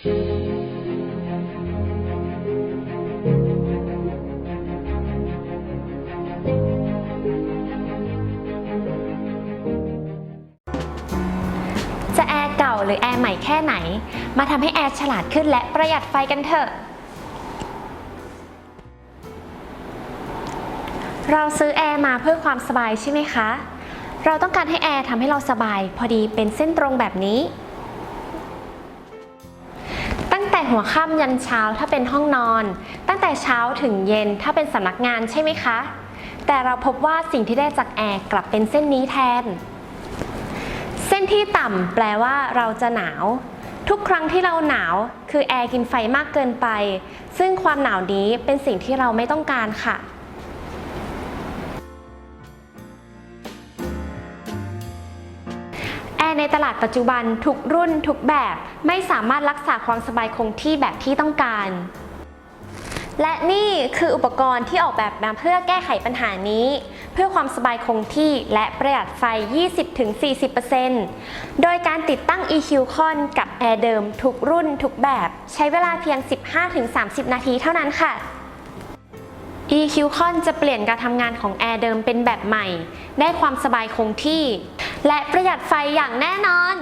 จะแอร์เก่าหรือแอร์ใหม่แค่ไหน มาทำให้แอร์ฉลาดขึ้นและประหยัดไฟกันเถอะ เราซื้อแอร์มาเพื่อความสบายใช่ไหมคะ เราต้องการให้แอร์ทำให้เราสบาย พอดีเป็นเส้นตรงแบบนี้ แต่หัวค่ำยันเช้าถ้าเป็นห้องนอน ตั้งแต่เช้าถึงเย็นถ้าเป็นสำนักงานใช่ไหมคะ แต่เราพบว่าสิ่งที่ได้จากแอร์กลับเป็นเส้นนี้แทน เส้นที่ต่ำแปลว่าเราจะหนาว ทุกครั้งที่เราหนาวคือแอร์กินไฟมากเกินไป ซึ่งความหนาวนี้เป็นสิ่งที่เราไม่ต้องการค่ะ ด์ในตลาดปัจจุบันทุกรุ่นทุกแบบ ไม่สามารถรักษาความสบายคงที่แบบที่ต้องการ และนี่คืออุปกรณ์ที่ออกแบบมาเพื่อแก้ไขปัญหานี้ เพื่อความสบายคงที่และประหยัดไฟ 20-40%โดยการติดตั้ง EQ Con กับแอร์เดิมทุกรุ่นทุกแบบ ใช้เวลาเพียง 15-30 นาทีเท่านั้นค่ะ EQ Con จะเปลี่ยนการทำงานของแอร์เดิมเป็นแบบใหม่ ได้ความสบายคงที่ และประหยัดไฟอย่างแน่นอน